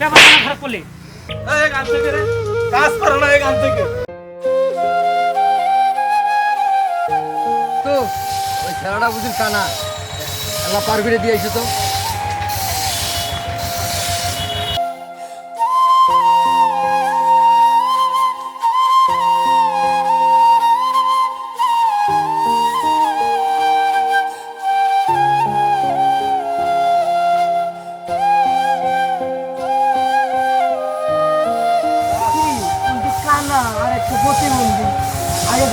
ব্যাপার কেন খারাপ করলি। এই গান থেকে রে। কাজ করো না এই গান থেকে। তো ওই খেলাটা বুঝির কানা। এলা পার করে দিয়েছ তো।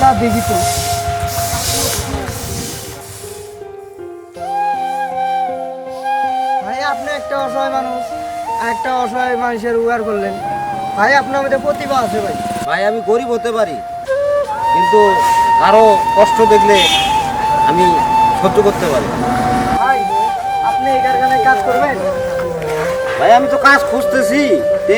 যা দেখি তো ভাই আপনি একটা অসহায় মানুষ একটা অসহায় মানুষের উপকার করলেন। ভাই আপনার মধ্যে প্রতিভা আছে ভাই। ভাই আমি গরিব হতে পারি কিন্তু কারও কষ্ট দেখলে আমি সহ্য করতে পারি। ভাই আপনি এই কারখানায় কাজ করবেন? ভাই আমি তো কাজ খুঁজতেছি।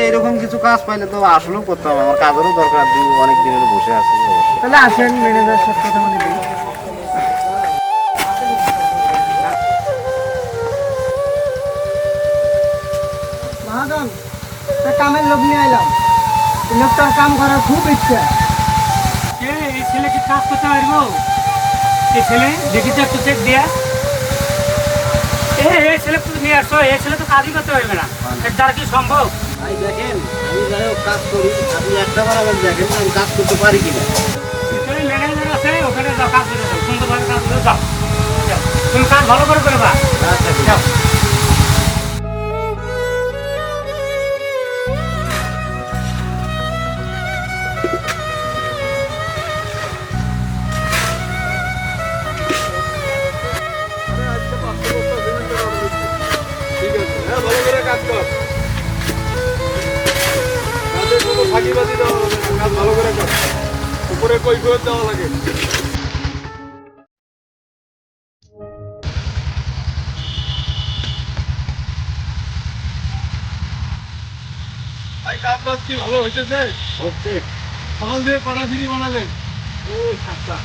এরকম কিছু কাজ পাইলে তো আসলেও করতে হবে। আমার কাজেরও দরকার দিই অনেক দিনের বসে আছি তাহলে আসেন ম্যানেজার সাথে কথা বলে দিই মহাজন তা কামের লোক নিয়ে এলাম লোকটার কাম করার খুব ইচ্ছা। এই ছেলে কি কাজ করতে পারব? এই ছেলে দেখি তো একটু চেক দিয়া। এই ছেলে তুমি নিয়ে আসছো এই ছেলে তো কাজই করতে পারবে না। এর দ্বারা কি সম্ভব? ভাই দেখেন আমি যাই কাজ করি আপনি একটা বার দেখেন আমি কাজ করতে পারি কিনা। তুমি ম্যানেজার আছে ওখানে যাও কাজ করে দাও সুন্দরভাবে কাজ করে যাও। যাও। তুমি কাজ ভালো করে করবা। আচ্ছা যাও। কাজ ভালো করে কর উপরে দেওয়া লাগে। কাজ বাজ কি ভালো হইতেছে? সকাল দিয়ে কটা সিঁড়ি বানালেন ও সাতটা।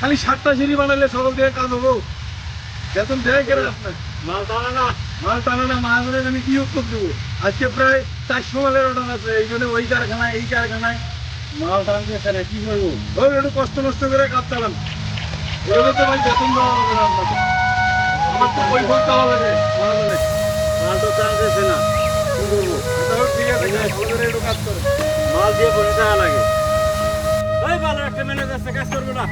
খালি সাতটা সিঁড়ি বানালে সকাল দিয়ে কাজ হব। বেতন দেয় কেন আপনার? মাল টানা না। মাল টানা না মাল ধরে আমি কি উত্তর দেবো? আজকে প্রায় চারশো মালের অর্ডার আছে এই জন্য ওই কারখানায় এই কারখানায়। মাল টানতেছে না কি করব ওই একটু কষ্ট নষ্ট করে কাজ চালান তো ভাই বেতন দেওয়া হবে না আপনাকে আমার তো বই বলতে হবে মাল তো মাল দিয়েছে না। কি করব ঠিক আছে একটু কাজ করে। মাল দিয়ে বসে যাওয়া লাগে। ওই ভালো একটা ম্যানেজার কাজ করবে না।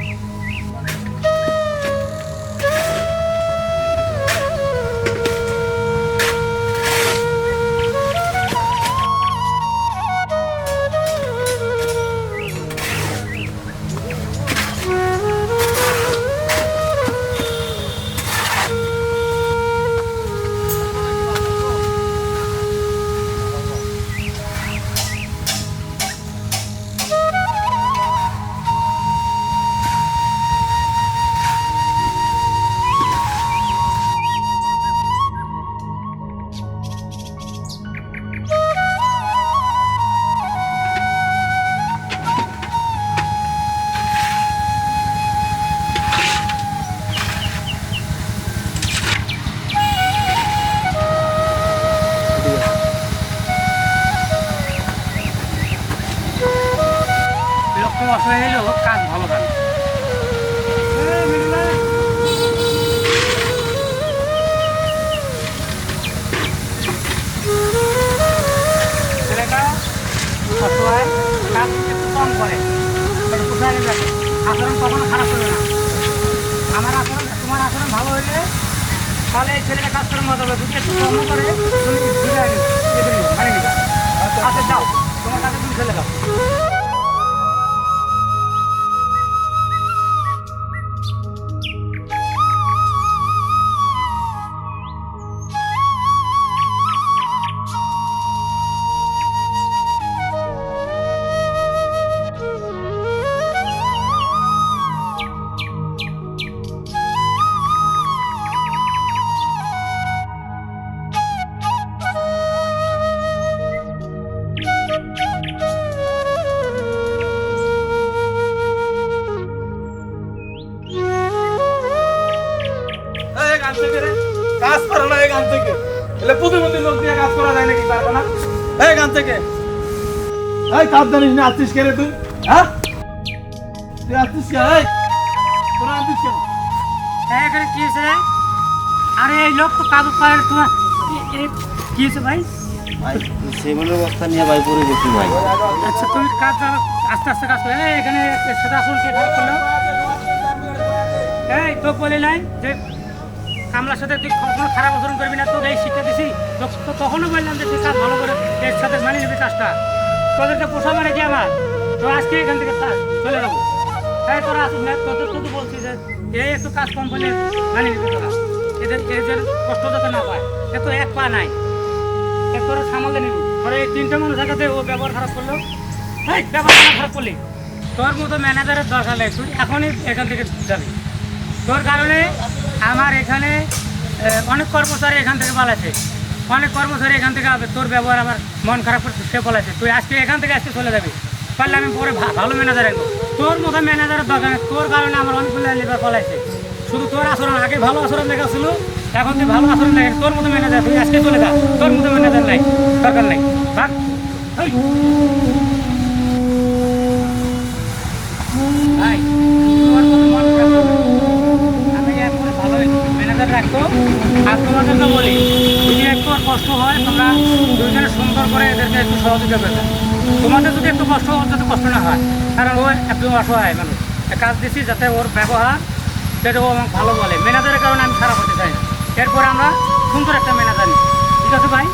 এরকম অসহায় কাজ ভালো। ছেলেটা কাজ একটু কম করে। কোথায় যাবে? আচরণ কখনো খারাপ হবে না। আচরণ ভালো হইলে তাহলে এই ছেলেটা কাজ করার মতো হবে যদি একটু কম করে, তুমি মানে নিবা। আচ্ছা যাও। তোমার কাছে তুমি চলে যাও তাহলে প্রতিবন্ধী লোক দিয়ে কাজ করা যায় নাকি? পারব না। এই থেকে। এই কাজ জানিস না আসছিস কে রে তুই? হ্যাঁ? তুই আসছিস কে? এই তোরা আসছিস কেন? এখানে কি হয়েছে রে? আরে এই লোক তো কাজ পারে তোমার কি হয়েছে ভাই? ভাই সেগুলোর বস্তা নিয়ে ভাই পড়ে গেছি ভাই। আচ্ছা তুমি কাজ জানো আস্তে আস্তে কাজ করো। এখানে সেটা আসুন কে খারাপ করল। এই তো বলে নাই যে কামলার সাথে তুই কখনো খারাপ আচরণ করবি না তোর এই শিক্ষা দিছি। তো- তখনও বললাম যে তুই কাজ ভালো করে এর সাথে মানিয়ে নিবি কাজটা। তোদেরকে পোষা মানে কি আমার তো আজকে এখান থেকে চলে যাব। তাই তোরা আসুন না, তোদের তো বলছি যে এই একটু কাজ কম করলে মানিয়ে নিবি তোরা। এদের এদের কষ্ট যাতে না পায়। এ তো এক পা নাই। এ তোরা সামালে নিবি। পরে এই তিনটে মানুষ থাকাতে ও ব্যবহার খারাপ করল। ব্যবহার খারাপ করলি। তোর মতো ম্যানেজারের দরকার নেই। তুই এখনই এখান থেকে যাবি। তোর কারণে আমার এখানে অনেক কর্মচারী এখান থেকে পালাচ্ছে অনেক কর্মচারী এখান থেকে হবে তোর ব্যবহার আমার মন খারাপ করছে, সে বলেছে তুই আজকে এখান থেকে আজকে চলে যাবি। পারলে আমি পরে ভালো ম্যানেজার আনব তোর মতো ম্যানেজারের দরকার তোর কারণে আমার অনেকগুলো লেবার পলাইছে। শুধু তোর আচরণ, আগে ভালো আচরণ দেখা ছিল, এখন তুই ভালো আচরণ দেখে তোর মতো ম্যানেজার তুই আজকে চলে যা। তোর মতো ম্যানেজার নাই, দরকার নাই। ম্যানেজার আর তোমাকে তো বলি, যদি একটু কষ্ট হয়, তোমরা দুজনে সুন্দর করে এদেরকে একটু সহযোগিতা পেতে তোমাদের যদি একটু কষ্ট হয়, যাতে কষ্ট না হয়, কারণ ও একটু অসহায় মানুষ। কাজ দিছি, যাতে ওর ব্যবহার সেটা ও আমাকে ভালো বলে। ম্যানেজারের কারণে আমি খারাপ হতে চাই এরপর আমরা সুন্দর একটা ম্যানেজার নিই ঠিক আছে ভাই?